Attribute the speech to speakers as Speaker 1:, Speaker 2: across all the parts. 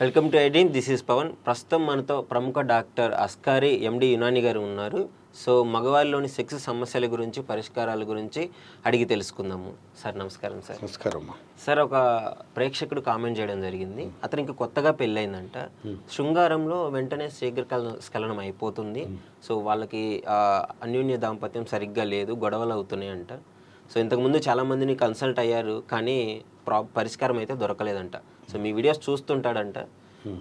Speaker 1: Welcome to ఐడీన్ this is Pavan. ప్రస్తుతం మనతో ప్రముఖ డాక్టర్ అస్కారి ఎండి యునాని గారు ఉన్నారు. సో మగవారిలోని సెక్స్ సమస్యల గురించి పరిష్కారాల గురించి అడిగి తెలుసుకుందాము. సార్ నమస్కారం సార్.
Speaker 2: నమస్కారం
Speaker 1: సార్ ఒక ప్రేక్షకుడు కామెంట్ చేయడం జరిగింది. అతనికి కొత్తగా పెళ్ళయిందంట శృంగారంలో వెంటనే శీఘ్రకాల స్ఖలనం అయిపోతుంది. సో వాళ్ళకి అన్యోన్య దాంపత్యం సరిగ్గా లేదు. గొడవలు అవుతున్నాయి అంట సో ఇంతకుముందు చాలా మందిని కన్సల్ట్ అయ్యారు కానీ ప్రా పరిష్కారం అయితే దొరకలేదంట. సో మీ వీడియోస్ చూస్తుంటాడంట.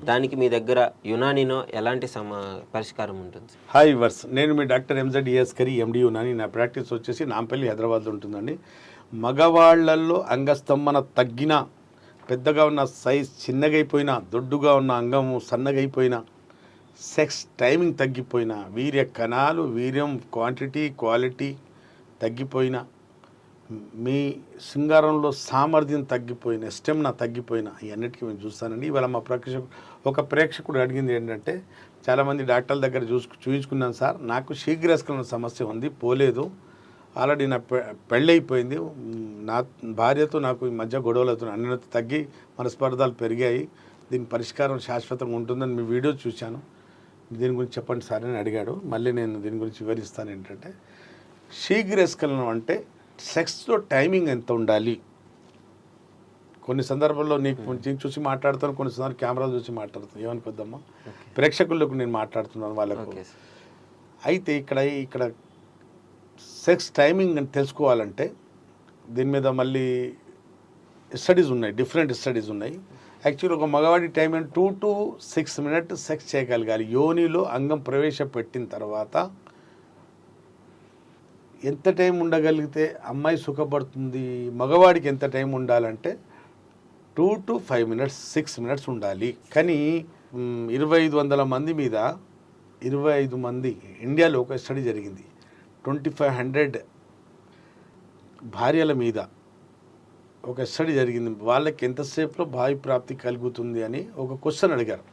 Speaker 1: దానికి మీ దగ్గర యునానినో ఎలాంటి సమ పరిష్కారం ఉంటుంది?
Speaker 2: హాయ్ వర్స్. నేను మీ డాక్టర్ ఎంజెడ్ఈఎస్ కరి ఎండి ఉన్నాను నా ప్రాక్టీస్ వచ్చేసి నాంపల్లి హైదరాబాద్లో ఉంటుందండి. మగవాళ్ళలో అంగస్తంభన తగ్గిన పెద్దగా ఉన్న సైజ్ చిన్నగైపోయినా దొడ్డుగా ఉన్న అంగము సన్నగైపోయినా సెక్స్ టైమింగ్ తగ్గిపోయినా వీర్య కణాలు వీర్యం క్వాంటిటీ క్వాలిటీ తగ్గిపోయినా మీ శృంగారంలో సామర్థ్యం తగ్గిపోయిన స్టెమ్న తగ్గిపోయిన ఇవన్నిటికీ మేము చూస్తానండి. ఇవాళ మా ప్రేక్షకుడు ఒక ప్రేక్షకుడు అడిగింది ఏంటంటే చాలామంది డాక్టర్ల దగ్గర చూసు చూపించుకున్నాను సార్ నాకు శీఘ్రస్కలన సమస్య ఉంది పోలేదు. ఆల్రెడీ నా పె పెళ్ళైపోయింది. నా భార్యతో నాకు ఈ మధ్య గొడవలతో అవుతున్నాయి తగ్గి మనస్పర్ధాలు పెరిగాయి. దీని పరిష్కారం శాశ్వతంగా ఉంటుందని మీ వీడియో చూశాను. దీని గురించి చెప్పండి సార్ అని అడిగాడు. మళ్ళీ నేను దీని గురించి వివరిస్తాను ఏంటంటే శీఘ్రస్కలనం అంటే సెక్స్లో టైమింగ్ ఎంత ఉండాలి? కొన్ని సందర్భాల్లో నీకు నీకు చూసి మాట్లాడతాను కొన్ని సందర్భాలు కెమెరాలు చూసి మాట్లాడతాను. ఏమనుకోద్దమ్మా ప్రేక్షకులకు నేను మాట్లాడుతున్నాను వాళ్ళకు. అయితే ఇక్కడ ఇక్కడ సెక్స్ టైమింగ్ అని తెలుసుకోవాలంటే దీని మీద మళ్ళీ స్టడీస్ ఉన్నాయి డిఫరెంట్ స్టడీస్ ఉన్నాయి. యాక్చువల్లీ ఒక మగవాడి time two to six minute sex చేయగలగాలి. యోనిలో అంగం ప్రవేశపెట్టిన తర్వాత ఎంత టైం ఉండగలిగితే అమ్మాయి సుఖపడుతుంది మగవాడికి ఎంత టైం ఉండాలంటే two to five minutes six minutes ఉండాలి. కానీ ఇరవై ఐదు వందల మంది మీద ఇరవై ఐదు మంది ఇండియాలో ఒక స్టడీ జరిగింది. ట్వంటీ ఫైవ్ హండ్రెడ్ భార్యల మీద ఒక స్టడీ జరిగింది. వాళ్ళకి ఎంతసేపులో భావి ప్రాప్తి కలుగుతుంది అని ఒక క్వశ్చన్ అడిగారు.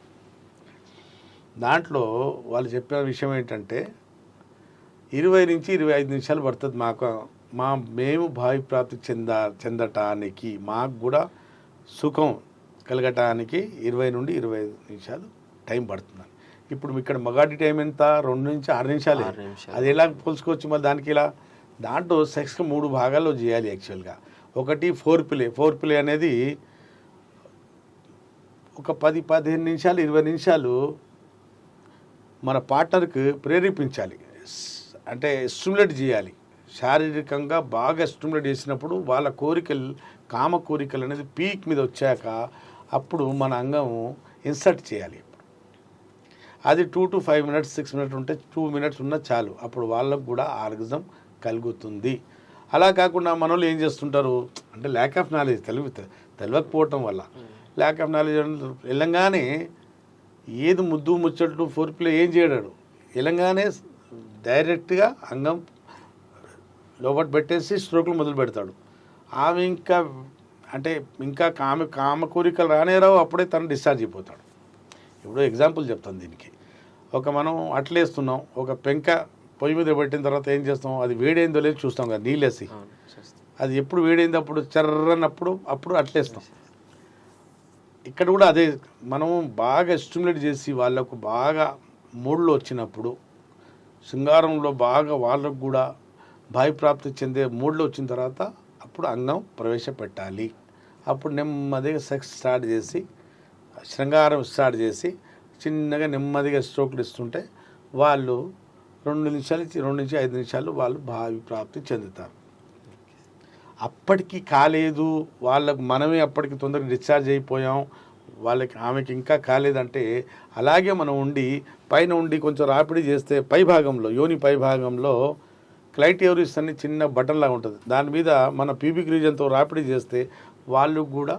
Speaker 2: దాంట్లో వాళ్ళు చెప్పిన విషయం ఏంటంటే ఇరవై నుంచి ఇరవై ఐదు నిమిషాలు పడుతుంది మాకు. మా మేము భావి ప్రాప్తి చెంద చెందటానికి మాకు కూడా సుఖం కలగటానికి ఇరవై నుండి ఇరవై ఐదు నిమిషాలు టైం పడుతుంది ఇప్పుడు ఇక్కడ మగాడి టైం ఎంత? రెండు నుంచి ఆరు నిమిషాలు. అది ఎలా పోల్చుకోవచ్చు మరి దానికి ఇలా దాంట్లో సెక్స్ మూడు భాగాల్లో చేయాలి యాక్చువల్గా. ఒకటి ఫోర్ ప్లే. ఫోర్ ప్లే అనేది ఒక పది పదిహేను నిమిషాలు ఇరవై నిమిషాలు మన పార్ట్నర్కి ప్రేరేపించాలి. అంటే స్టిమ్యులేట్ చేయాలి. శారీరకంగా బాగా స్టిమ్యులేట్ చేసినప్పుడు వాళ్ళ కోరికలు కామ కోరికలు అనేది పీక్ మీద వచ్చాక అప్పుడు మన అంగం ఇన్సర్ట్ చేయాలి. అది two to five minutes six minutes ఉంటే టూ మినిట్స్ ఉన్న చాలు. అప్పుడు వాళ్ళకు కూడా ఆర్గజం కలుగుతుంది. అలా కాకుండా మన ఏం చేస్తుంటారు? అంటే ల్యాక్ ఆఫ్ నాలెడ్జ్ తెలివి తెలియకపోవటం వల్ల. ల్యాక్ ఆఫ్ నాలెడ్జ్ వెళ్ళంగానే ఏది ముద్దు ముచ్చట్లు ఫోర్ ప్లే ఏం చేయడాడు వెళ్ళంగానే డైరెక్ట్గా అంగం లోపల పెట్టేసి స్ట్రోక్లు మొదలు పెడతాడు. ఆమె ఇంకా అంటే ఇంకా కామె కామ కోరికలు రానే రావు అప్పుడే తను డిశ్చార్జ్ అయిపోతాడు. ఇప్పుడు ఎగ్జాంపుల్ చెప్తాను దీనికి. ఒక మనం అట్లేస్తున్నాం ఒక పెంక పొయ్యి మీద పెట్టిన తర్వాత ఏం చేస్తాం? అది వేడైందో లేదో చూస్తాం కదా నీళ్ళేసి. అది ఎప్పుడు వేడైంది అప్పుడు చర్రన్నప్పుడు అప్పుడు అట్లేస్తాం ఇక్కడ కూడా అదే మనం బాగా స్టిమ్యులేట్ చేసి వాళ్ళకు బాగా మూడ్లో వచ్చినప్పుడు శృంగారంలో బాగా వాళ్ళకు కూడా భయప్రాప్తి చెందే మూడ్లో వచ్చిన తర్వాత అప్పుడు అంగం ప్రవేశపెట్టాలి. అప్పుడు నెమ్మదిగా సెక్స్ స్టార్ట్ చేసి శృంగారం స్టార్ట్ చేసి చిన్నగా నెమ్మదిగా స్ట్రోక్లు ఇస్తుంటే వాళ్ళు రెండు నిమిషాల నుంచి రెండు నుంచి ఐదు నిమిషాలు వాళ్ళు భావి ప్రాప్తి చెందుతారు. అప్పటికి కాలేదు. వాళ్ళకు మనమే అప్పటికి తొందరగా డిశ్చార్జ్ అయిపోయాం. వాళ్ళకి ఆమెకి ఇంకా కాలేదంటే అలాగే మనం ఉండి పైన ఉండి కొంచెం రాపిడి చేస్తే పై భాగంలో యోని పై భాగంలో క్లైటోరిస్ అని చిన్న బటన్ లాగా ఉంటుంది. దాని మీద మన పీబిక్ రీజన్తో రాపిడి చేస్తే వాళ్ళు కూడా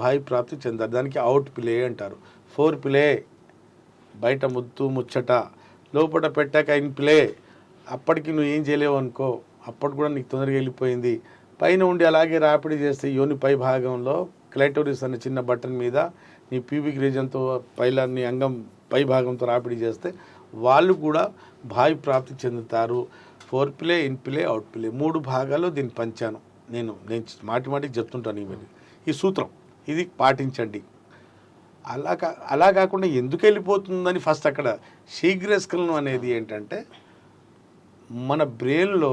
Speaker 2: భావి ప్రాప్తి చెందారు. దానికి అవుట్ ప్లే అంటారు. ఫోర్ ప్లే బయట ముద్దు ముచ్చట లోపల పెట్టాక ఇన్ ప్లే. అప్పటికి నువ్వు ఏం చేయలేవు అనుకో అప్పటి కూడా నీకు తొందరగా వెళ్ళిపోయింది. పైన ఉండి అలాగే రాపిడి చేస్తే యోని పై భాగంలో క్లైటోరిస్ అనే చిన్న బటన్ మీద నీ ప్యూబిక్ రీజన్తో పైల నీ అంగం పై భాగంతో రాపిడి చేస్తే వాళ్ళు కూడా భావి ప్రాప్తి చెందుతారు. Foreplay in play out play మూడు భాగాల్లో దీన్ని పంచాను నేను. నేను మాటి మాటికి చెప్తుంటాను ఇవన్నీ ఈ సూత్రం ఇది పాటించండి. అలా కా అలా కాకుండా ఎందుకు వెళ్ళిపోతుందని ఫస్ట్ అక్కడ శీఘ్రస్ఖలనం అనేది ఏంటంటే మన బ్రెయిన్లో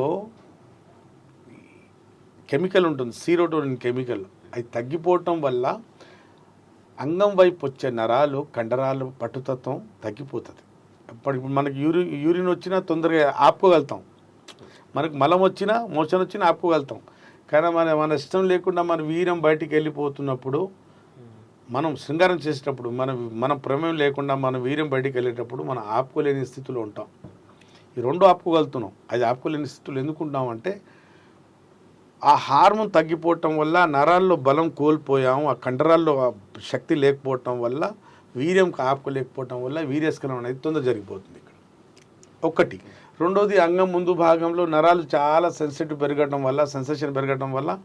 Speaker 2: కెమికల్ ఉంటుంది. Serotonin chemical. అది తగ్గిపోవటం వల్ల అంగం వైపు వచ్చే నరాలు కండరాలు పట్టుతత్వం తగ్గిపోతుంది. అప్పుడు ఇప్పుడు మనకి యూరిన్ యూరిన్ వచ్చినా తొందరగా ఆపుకోగలుగుతాం. మనకు మలం వచ్చినా మోషన్ వచ్చినా ఆపుకోగలుగుతాం. కానీ మన మన ఇష్టం లేకుండా మన వీరం బయటికి వెళ్ళిపోతున్నప్పుడు మనం శృంగారం చేసేటప్పుడు మన మన ప్రమేయం లేకుండా మన వీర్యం బయటికి వెళ్ళేటప్పుడు మనం ఆపుకోలేని స్థితిలో ఉంటాం. ఈ రెండు ఆపుకోగలుగుతున్నాం. అది ఆపుకోలేని స్థితిలో ఎందుకుంటాం అంటే ఆ హార్మోన్ తగ్గిపోవటం వల్ల నరాల్లో బలం కోల్పోయాము ఆ కండరాల్లో శక్తి లేకపోవటం వల్ల వీర్యం కాపుకోలేకపోవటం వల్ల వీర్యస్కలం అనేది తొందర జరిగిపోతుంది ఇక్కడ. ఒకటి. రెండోది అంగం ముందు భాగంలో నరాలు చాలా సెన్సిటివ్ పెరగడం వల్ల సెన్సేషన్ పెరగడం వల్ల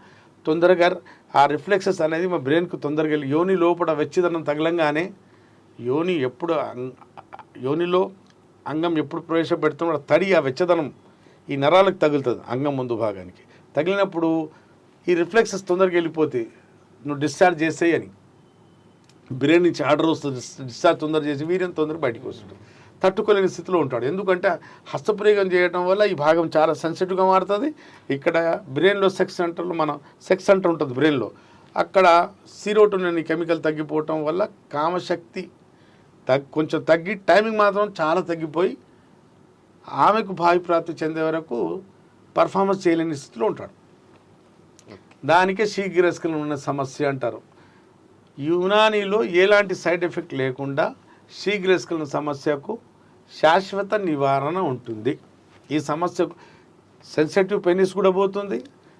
Speaker 2: తొందరగా ఆ రిఫ్లెక్సెస్ అనేది మా బ్రెయిన్కు తొందరగా వెళ్ళి యోని లోపల వెచ్చదనం తగలంగానే యోని ఎప్పుడు అం- యోనిలో అంగం ఎప్పుడు ప్రవేశపెడుతున్నా తడి ఆ వెచ్చదనం ఈ నరాలకు తగులుతుంది అంగం ముందు భాగానికి. తగిలినప్పుడు ఈ రిఫ్లెక్సెస్ తొందరగా వెళ్ళిపోతాయి నువ్వు డిశ్చార్జ్ చేసేయి అని. బ్రెయిన్ నుంచి ఆర్డర్ వస్తుంది డిశ్చార్జ్ తొందర చేసి వీర్యం తొందరగా బయటికి వస్తుంది. తట్టుకోలేని స్థితిలో ఉంటాడు. ఎందుకంటే హస్తప్రయోగం చేయడం వల్ల ఈ భాగం చాలా సెన్సిటివ్గా మారుతుంది. ఇక్కడ బ్రెయిన్లో సెక్స్ సెంటర్లో మన సెక్స్ సెంటర్ ఉంటుంది బ్రెయిన్లో. అక్కడ సిరోటోనిన్ కెమికల్ తగ్గిపోవటం వల్ల కామశక్తి తగ్ కొంచెం తగ్గి టైమింగ్ మాత్రం చాలా తగ్గిపోయి ఆమెకు భావి ప్రాప్తి చెందే వరకు పర్ఫార్మెన్స్ చేయలేని స్థితిలో ఉంటాడు. దానికే శీఘ్రస్కలం ఉన్న సమస్య అంటారు. యునానీలో ఎలాంటి సైడ్ ఎఫెక్ట్ లేకుండా శీఘ్రస్కలం సమస్యకు శాశ్వత నివారణ ఉంటుంది. ఈ సమస్యకు సెన్సిటివ్ పెనిస్ కూడా పోతుంది.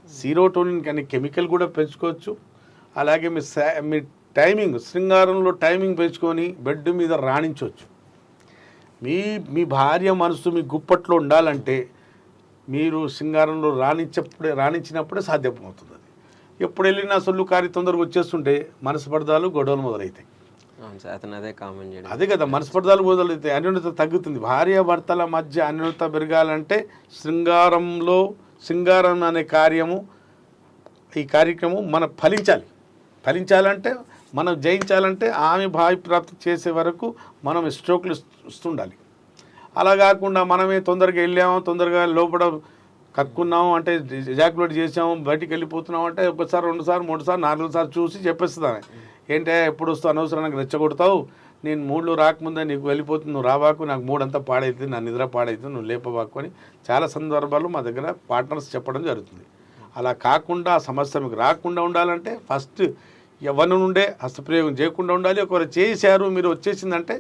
Speaker 2: సీరోటోనిన్ అనే కెమికల్ కూడా పెంచుకోవచ్చు. అలాగే మీ మీ టైమింగ్ శృంగారంలో టైమింగ్ పెంచుకొని బెడ్ మీద రాణించవచ్చు. మీ మీ భార్య మనసు మీ గుప్పట్లో ఉండాలంటే మీరు శృంగారంలో రాణించప్పుడే రాణించినప్పుడే సాధ్యమవుతుంది అది. ఎప్పుడు వెళ్ళినా సొల్లు కారి తొందరగా వచ్చేస్తుంటే మనస్పర్ధాలు గొడవలు మొదలవుతాయి
Speaker 1: అవును సార్ అతను అదే కామెంట్ చేయడం.
Speaker 2: అదే కదా మనస్పర్ధాలు మొదలవుతాయి అన్యోన్యత తగ్గుతుంది. భార్య భర్తల మధ్య అన్యోన్యత పెరగాలంటే శృంగారంలో శృంగారం అనే కార్యము ఈ కార్యక్రమం మన ఫలించాలి. ఫలించాలంటే మనం జయించాలంటే ఆమె భావి ప్రాప్తి చేసే వరకు మనం స్ట్రోక్లు ఇస్తుండాలి అలా కాకుండా మనమే తొందరగా వెళ్ళాము తొందరగా లోపల కక్కున్నాము అంటే ఎజాకులేట్ చేసాము బయటికి వెళ్ళిపోతున్నాం అంటే ఒకసారి రెండుసార్లు మూడుసార్లు నాలుగు సార్లు చూసి చెప్పేస్తుంది ఏంటంటే ఏంటే ఎప్పుడు వస్తావు? అనవసరానికి రెచ్చగొడతావు. నేను మూడులో రాకముందే నీకు వెళ్ళిపోతుంది నువ్వు రాబాకు నాకు మూడంతా పాడైతుంది నా నిద్ర పాడైతుంది నువ్వు లేపబాకు అని చాలా సందర్భాల్లో మా దగ్గర పార్ట్నర్స్ చెప్పడం జరుగుతుంది. అలా కాకుండా ఆ సమస్య మీకు రాకుండా ఉండాలంటే ఫస్ట్ ఎవరి నుండే హస్తప్రయోగం చేయకుండా ఉండాలి. ఒకవేళ చేశారు మీరు వచ్చేసిందంటే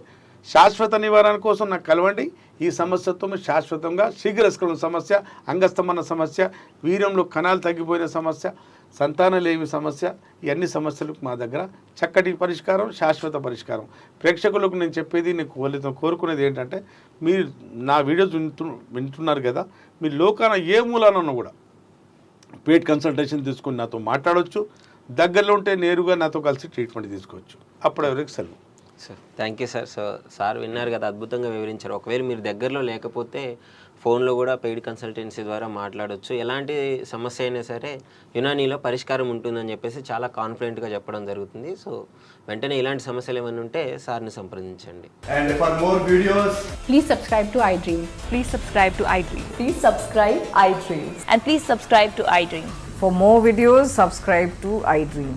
Speaker 2: శాశ్వత నివారణ కోసం నాకు కలవండి. ఈ సమస్యతో శాశ్వతంగా శీఘ్రస్కలన సమస్య అంగస్తమన సమస్య వీర్యంలో కణాలు తగ్గిపోయిన సమస్య సంతానలేమి సమస్య ఇవన్నీ సమస్యలకు మా దగ్గర. చక్కటి పరిష్కారం శాశ్వత పరిష్కారం. ప్రేక్షకులకు నేను చెప్పేది నేను కోరితో కోరుకునేది ఏంటంటే మీరు నా వీడియోస్ వింటు వింటున్నారు కదా మీ లోకాన ఏ మూలానన్నా కూడా పేట్ కన్సల్టేషన్ తీసుకుని నాతో మాట్లాడవచ్చు దగ్గరలో ఉంటే నేరుగా నాతో కలిసి ట్రీట్మెంట్ తీసుకోవచ్చు. అప్పుడు ఎవరికి సెలవు.
Speaker 1: Sir thank you sir so sir విన్నారు కదా అద్భుతంగా వివరించారు. ఒకవేళ మీరు దగ్గరలో లేకపోతే ఫోన్లో కూడా పెయిడ్ కన్సల్టెన్సీ ద్వారా మాట్లాడవచ్చు ఎలాంటి సమస్య అయినా సరే యునానీలో పరిష్కారం ఉంటుందని చెప్పేసి చాలా కాన్ఫిడెంట్గా చెప్పడం జరుగుతుంది. సో వెంటనే ఇలాంటి సమస్యలు ఏమైనా ఉంటే సార్ని సంప్రదించండి.
Speaker 3: And for more please
Speaker 4: subscribe to I Dream
Speaker 5: please subscribe to I
Speaker 6: Dream please subscribe
Speaker 5: I Dream and please subscribe
Speaker 6: to I Dream for more videos
Speaker 3: subscribe to I Dream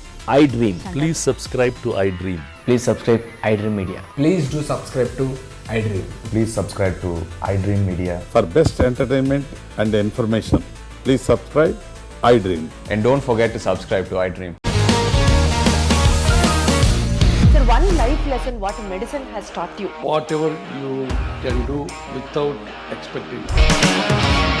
Speaker 7: I Dream.
Speaker 8: Please subscribe to I Dream.
Speaker 7: Please subscribe iDream Media.
Speaker 3: Please do subscribe to iDream.
Speaker 9: Please subscribe to iDream Media.
Speaker 10: For best entertainment and information, please subscribe iDream.
Speaker 7: And don't forget to subscribe to iDream.
Speaker 5: Sir, one life lesson what medicine has taught you.
Speaker 2: Whatever you can do without expecting.